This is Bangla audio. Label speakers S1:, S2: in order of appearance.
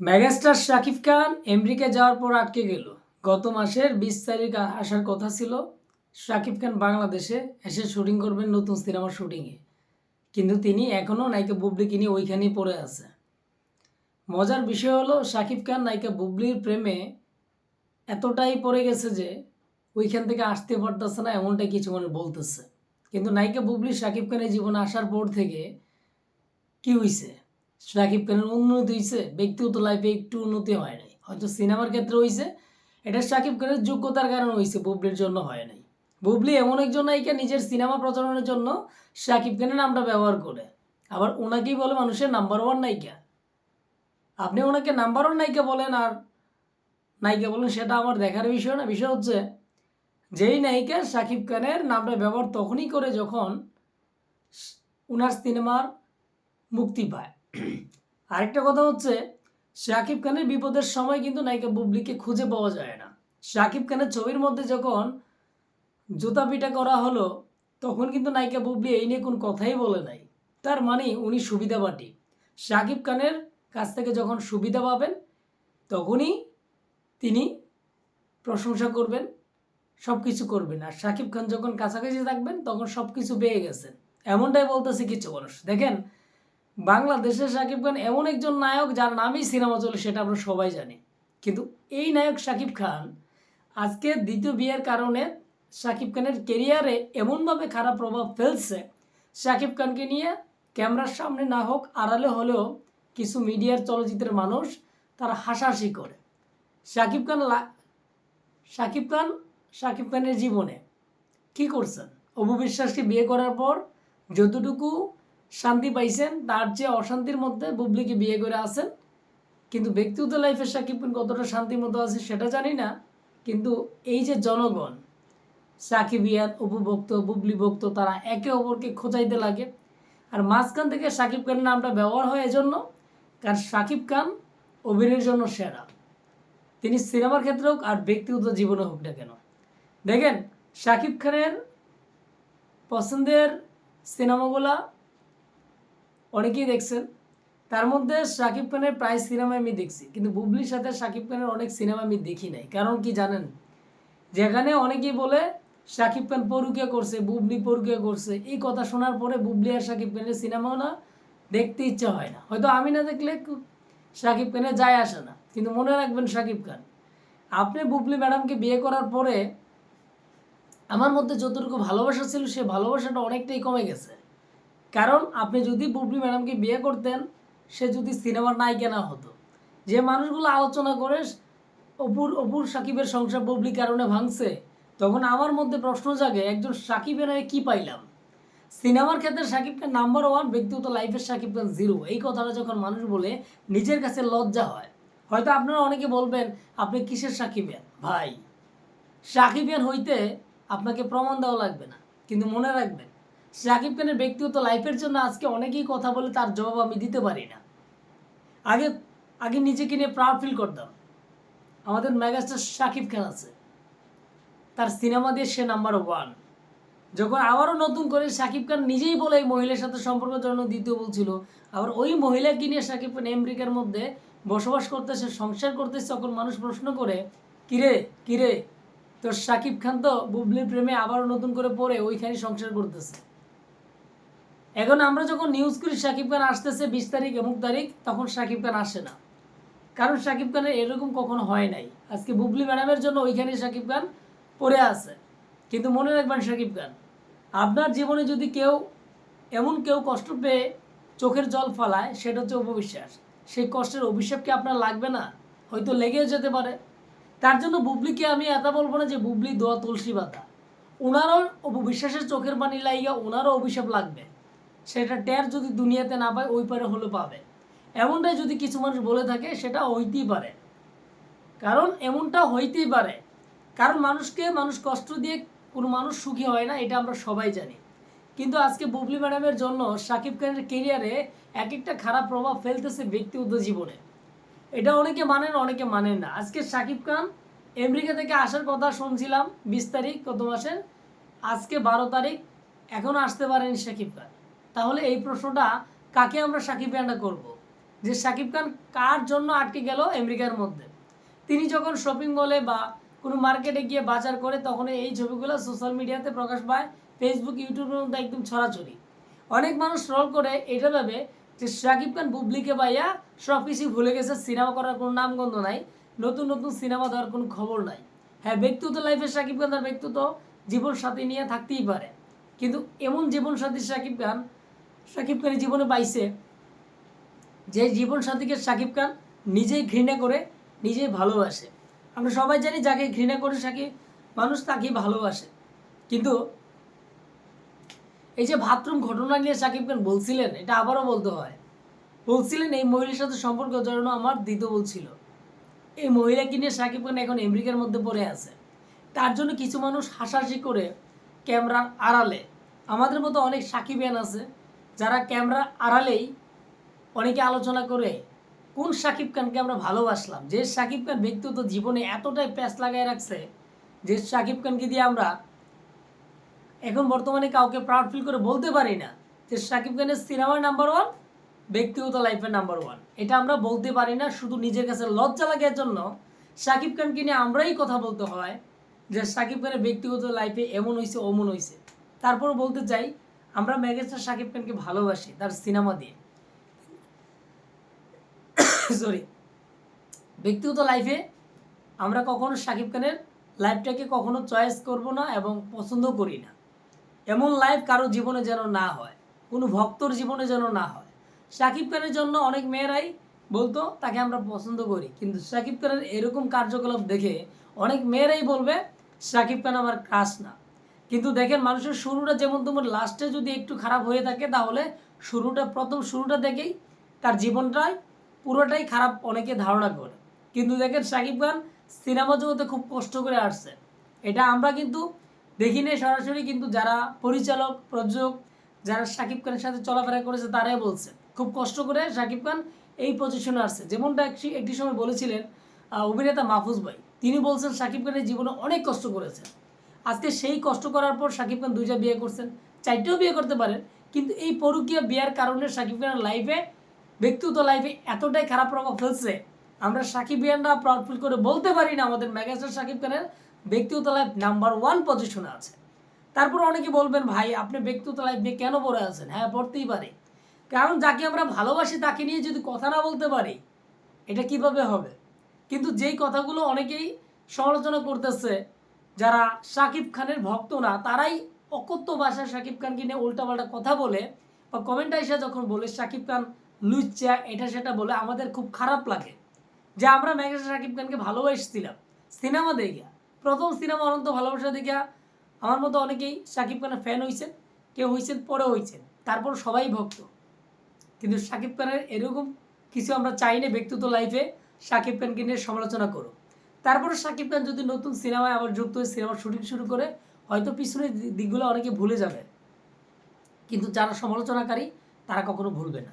S1: মেগাস্টার শাকিব খান আমেরিকা যাওয়ার পর আটকে গেল। গত মাসের বিশ তারিখ আসার কথা ছিল, শাকিব খান বাংলাদেশে এসে শুটিং করবেন নতুন সিনেমার শুটিংয়ে। কিন্তু তিনি এখনও নায়িকা বুবলিকে নিয়ে ওইখানেই পড়ে আছে মজার বিষয় হলো, শাকিব খান নায়িকা বুবলির প্রেমে এতটাই পড়ে গেছে যে ওইখান থেকে আসতে পারতেছে না এমনটাই কিছু মানুষ বলতেছে। কিন্তু নায়িকা বুবলি শাকিব খানের জীবনে আসার পর থেকে কি হয়েছে শাকিব খানের উন্নতি হয়েছে ব্যক্তিগত লাইফে একটু উন্নতি হয় নাই। হয়তো সিনেমার ক্ষেত্রে হয়েছে এটা শাকিব খানের যোগ্যতার কারণে হয়েছে বুবলির জন্য হয় নাই। বুবলি এমন একজন নায়িকা, নিজের সিনেমা প্রচারণের জন্য শাকিব খানের নামটা ব্যবহার করে। আবার ওনাকেই বলে মানুষের নাম্বার ওয়ান নায়িকা। আপনি ওনাকে নাম্বার ওয়ান নায়িকা বলেন আর নায়িকা বলেন, সেটা আমার দেখার বিষয় না। বিষয় হচ্ছে, যেই নায়িকা শাকিব খানের নামটা ব্যবহার তখনই করে যখন উনার সিনেমার মুক্তি পায়। আরেকটা কথা হচ্ছে, শাকিব খানের বিপদের সময় কিন্তু নায়িকা বুবলিকে খুঁজে পাওয়া যায় না। শাকিব খানের ছবির মধ্যে যখন জুতা পিটা করা হলো, তখন কিন্তু নায়িকা বুবলি এই নিয়ে কোনো কথাই বলে নাই। তার মানে উনি সুবিধাবাদী শাকিব খানের কাছ থেকে যখন সুবিধা পাবেন, তখনই তিনি প্রশংসা করবেন সব কিছু করবেন। আর শাকিব খান যখন কাছাকাছি থাকবেন, তখন সব কিছু পেয়ে গেছেন। এমনটাই বলতেছে কিছু মানুষ। দেখেন বাংলাদেশের শাকিব খান এমন একজন নায়ক যার নামই সিনেমা চলে, সেটা আমরা সবাই জানি। কিন্তু এই নায়ক শাকিব খান আজকে দ্বিতীয় বিয়ের কারণে শাকিব খানের কেরিয়ারে এমনভাবে খারাপ প্রভাব ফেলছে, শাকিব খানকে নিয়ে ক্যামেরার সামনে না হোক আড়ালে হলেও কিছু মিডিয়ার চলচ্চিত্রের মানুষ তারা হাসাহাসি করে। শাকিব খান শাকিব খান, শাকিব খানের জীবনে কি করছেন? অপু বিশ্বাসকে বিয়ে করার পর যতটুকু শান্তি পাইছেন, তার চেয়ে অশান্তির মধ্যে বুবলিকে বিয়ে করে আসেন কিন্তু ব্যক্তিগত লাইফে সাকিব খান কতটা শান্তির মতো আছে সেটা জানি না, কিন্তু এই যে জনগণ সাকিবিয়ান অপু ভক্ত, বুবলি ভক্ত, তারা একে অপরকে খোঁচাইতে লাগে। আর মাঝখান থেকে সাকিব খানের নামটা ব্যবহার হয় এজন্য, কারণ সাকিব খান অভিনয়ের জন্য সেরা। তিনি সিনেমার ক্ষেত্রে হোক আর ব্যক্তিগত জীবনে হোক না কেন। দেখেন শাকিব খানের পছন্দের সিনেমাগুলা অনেকেই দেখছেন। তার মধ্যে শাকিব খানের প্রায় সিনেমা আমি দেখছি, কিন্তু বুবলির সাথে শাকিব খানের অনেক সিনেমা আমি দেখি নাই। কারণ কি জানেন? যেখানে অনেকেই বলে, শাকিব খান পরুকিয়া করছে, বুবলি পরুকিয়া করছে। এই কথা শোনার পরে বুবলি আর শাকিব খানের সিনেমাও না দেখতে ইচ্ছা হয় না। হয়তো আমি না দেখলে শাকিব খানের যায় আসে না, কিন্তু মনে রাখবেন শাকিব খান। আপনি বুবলি ম্যাডামকে বিয়ে করার পরে আমার মধ্যে যতটুকু ভালোবাসা ছিল, সে ভালোবাসাটা অনেকটাই কমে গেছে। কারণ আপনি যদি বুবলি ম্যাডামকে বিয়ে করতেন, সে যদি সিনেমার নায়িকা না হতো। যে মানুষগুলো আলোচনা করে অপুর অপুর সাকিবের সংসার বুবলি কারণে ভাঙছে, তখন আমার মধ্যে প্রশ্ন জাগে, একজন সাকিবের কি পাইলাম? সিনেমার ক্ষেত্রে সাকিব খান নাম্বার ওয়ান ব্যক্তিগত লাইফের সাকিব খান জিরো এই কথাটা যখন মানুষ বলে, নিজের কাছে লজ্জা হয়। হয়তো আপনারা অনেকে বলবেন, আপনি কিসের সাকিবেন ভাই সাকিবিয়ান হইতে আপনাকে প্রমাণ দেওয়া লাগবে না, কিন্তু মনে রাখবেন সাকিব খানের ব্যক্তিগত লাইফের জন্য আজকে অনেকেই কথা বলে তার জবাব আমি দিতে পারি না। আগে আগে নিজেকে নিয়ে প্রাউড ফিল করতাম। আমাদের মেগাস্টার সাকিব খান আছে। তার সিনেমা দিয়ে সে নাম্বার ওয়ান যখন আবারও নতুন করে সাকিব খান নিজেই বলে এই মহিলার সাথে সম্পর্ক জন্য দ্বিতীয় বলছিল আবার ওই মহিলাকে নিয়ে সাকিব খান আমেরিকার মধ্যে বসবাস করতেছে, সংসার করতেছে, তখন মানুষ প্রশ্ন করে, কিরে কিরে? তোর সাকিব খান তো বুবলির প্রেমে আবারও নতুন করে পড়ে ওইখানে সংসার করতেছে। এখন আমরা যখন নিউজ করি সাকিব খান আসতেছে বিশ তারিখ, অমুক তারিখ, তখন সাকিব খান আসে না। কারণ সাকিব খানের এরকম কখনো হয় নাই। আজকে বুবলি ম্যাডামের জন্য ওইখানে সাকিব খান পড়ে আছে। কিন্তু মনে রাখবেন সাকিব খান, আপনার জীবনে যদি কেউ, এমন কেউ কষ্ট পেয়ে চোখের জল ফালায়, সেটা হচ্ছে অপবিশ্বাস। সেই কষ্টের অভিশাপ কি আপনার লাগবে না? হয়তো লেগেও যেতে পারে। তার জন্য বুবলিকে আমি এত বলব না যে বুবলি দোয়া তুলসী পাতা। ওনারও অপবিশ্বাসের চোখের পানি লাইগা, ওনারও অভিশাপ লাগবে। সেটা ট্যার যদি দুনিয়াতে না পায়, ওই পারে হলে পাবে। এমনটাই যদি কিছু মানুষ বলে থাকে, সেটা হইতেই পারে। কারণ এমনটা হইতেই পারে। কারণ মানুষকে মানুষ কষ্ট দিয়ে কোনো মানুষ সুখী হয় না, এটা আমরা সবাই জানি। কিন্তু আজকে বুবলি ম্যাডামের জন্য সাকিব খানের কেরিয়ারে এক একটা খারাপ প্রভাব ফেলতেছে ব্যক্তিগত জীবনে। এটা অনেকে মানেন অনেকে মানেন না। আজকে সাকিব খান আমেরিকা থেকে আসার কথা শুনছিলাম, বিশ তারিখ কত মাসের। আজকে বারো তারিখ এখনও আসতে পারেনি সাকিব খান। তাহলে এই প্রশ্নটা কাকে আমরা সাকিব খানটা করব? যে শাকিব খান কার জন্য আটকে গেল আমেরিকার মধ্যে? তিনি যখন শপিং মলে বা কোনো মার্কেটে গিয়ে বাজার করে, তখন এই ছবিগুলো সোশ্যাল মিডিয়াতে প্রকাশ পায় ফেসবুক ইউটিউবের মধ্যে একদম ছড়াছড়ি। অনেক মানুষ রোল করে, এটা ভাবে যে শাকিব খান বুবলিকে পাইয়া সব কিছুই ভুলে গেছে সিনেমা করার কোনো নামগন্ধ নাই, নতুন নতুন সিনেমা দেওয়ার কোনো খবর নাই। হ্যাঁ ব্যক্তিগত লাইফে শাকিব খান তার ব্যক্তিগত জীবন সাথী নিয়ে থাকতেই পারে। কিন্তু এমন জীবন সাথী শাকিব খান শাকিব খানের জীবনে পাইছে। যে জীবন সাথীকে শাকিব খান নিজেই ঘৃণা করে, নিজেই ভালোবাসে। আমরা সবাই জানি যাকে ঘৃণা করে শাকিব মানুষ তাকেই ভালোবাসে। কিন্তু এই যে বাথরুম ঘটনা নিয়ে শাকিব খান বলছিলেন, এটা আবারও বলতে হয়। বলছিলেন, এই মহিলার সাথে সম্পর্ক জড়ানো আমার দ্বিতীয় বলছিল এই মহিলাকে নিয়ে শাকিব খান এখন আমেরিকার মধ্যে পড়ে আছে। তার জন্য কিছু মানুষ হাসাহাসি করে ক্যামেরার আড়ালে। আমাদের মতো অনেক সাকিবিয়ান আছে যারা ক্যামেরা আড়ালেই অনেকে আলোচনা করে, কোন সাকিব খানকে আমরা ভালোবাসলাম? যে সাকিব খান ব্যক্তিগত জীবনে এতটাই প্যাস লাগাই রাখছে যে সাকিব খানকে দিয়ে আমরা এখন বর্তমানে কাউকে প্রাউড ফিল করে বলতে পারি না যে সাকিব খানের সিনেমার নাম্বার ওয়ান ব্যক্তিগত লাইফের নাম্বার ওয়ান এটা আমরা বলতে পারি না, শুধু নিজের কাছে লজ্জা লাগার জন্য। সাকিব খানকে নিয়ে আমরাই কথা বলতে হয় যে সাকিব খানের ব্যক্তিগত লাইফে এমন হয়েছে অমন হয়েছে তারপর বলতে চাই আমরা ম্যাগেস্টার সাকিব খানকে ভালোবাসি তার সিনেমা দিয়ে। সরি ব্যক্তিগত লাইফে আমরা কখনো সাকিব খানের লাইফটাকে কখনো চয়েস করব না এবং পছন্দ করি না। এমন লাইফ কারও জীবনে যেন না হয়, কোনো ভক্তর জীবনে যেন না হয়। সাকিব খানের জন্য অনেক মেয়েরাই বলতো, তাকে আমরা পছন্দ করি। কিন্তু সাকিব খানের এরকম কার্যকলাপ দেখে অনেক মেয়েরাই বলবে সাকিব খান আমার ক্রাশ না। কিন্তু দেখেন মানুষের শুরুটা যেমন তোমার লাস্টে যদি একটু খারাপ হয়ে থাকে, তাহলে শুরুটা, প্রথম শুরুটা দেখেই তার জীবনটাই পুরোটাই খারাপ অনেকে ধারণা করে। কিন্তু দেখেন সাকিব খান সিনেমা জগতে খুব কষ্ট করে আসছে। এটা আমরা কিন্তু দেখি নাই সরাসরি, কিন্তু যারা পরিচালক, প্রযোজক, যারা সাকিব খানের সাথে চলাফেরা করেছে, তারাই বলছে। খুব কষ্ট করে সাকিব খান এই পজিশনে আসছে। যেমনটা একটি সময় বলেছিলেন অভিনেতা মাহফুজ ভাই। তিনি বলছেন, সাকিব খানের জীবনে অনেক কষ্ট করেছেন। আজকে সেই কষ্ট করার পর সাকিব খান দুইটা বিয়ে করছেন, চারটেও বিয়ে করতে পারেন, কিন্তু এই পরকীয় বিয়ার কারণে সাকিব খানের লাইফে ব্যক্তিগত লাইফে এতটাই খারাপ প্রভাব ফেলছে। আমরা সাকিব ইয়ানরা প্রাউড ফিল করে বলতে পারি না আমাদের মেগাস্টার সাকিব খানের ব্যক্তিগত লাইফ নাম্বার ওয়ান পজিশনে আছে। তারপর অনেকে বলবেন, ভাই, আপনি ব্যক্তিগত লাইফ নিয়ে কেন পড়ে আছেন? হ্যাঁ পড়তেই পারে। কারণ যাকে আমরা ভালোবাসি তাকে নিয়ে যদি কথা না বলতে পারি, এটা কীভাবে হবে? কিন্তু যেই কথাগুলো অনেকেই সমালোচনা করতেছে যারা সাকিব খানের ভক্ত না, তারাই অকথ্য ভাষায় সাকিব খানকে নিয়ে উল্টাপাল্টা কথা বলে বা কমেন্টে এসে যখন বলে, সাকিব খান লুচ্চা, এটা সেটা বলে আমাদের খুব খারাপ লাগে। যে আমরা মেঘেশ্বর সাকিব খানকে ভালোবাসছিলাম, সিনেমা দেখিয়া। প্রথম সিনেমা অনন্ত ভালোবাসা দেখিয়া আমার মতো অনেকেই সাকিব খানের ফ্যান হয়েছেন কেউ হয়েছেন পরে হয়েছেন তারপর সবাই ভক্ত। কিন্তু সাকিব খানের এরকম কিছু আমরা চাই না ব্যক্তিগত লাইফে সাকিব খানকে নিয়ে সমালোচনা করো তারপরে সাকিব খান যদি নতুন সিনেমায় আবার যুক্ত হয়ে সিনেমার শুটিং শুরু করে, হয়তো পিছনের দিকগুলো অনেকে ভুলে যাবে। কিন্তু যারা সমালোচনাকারী, তারা কখনো ভুলবে না।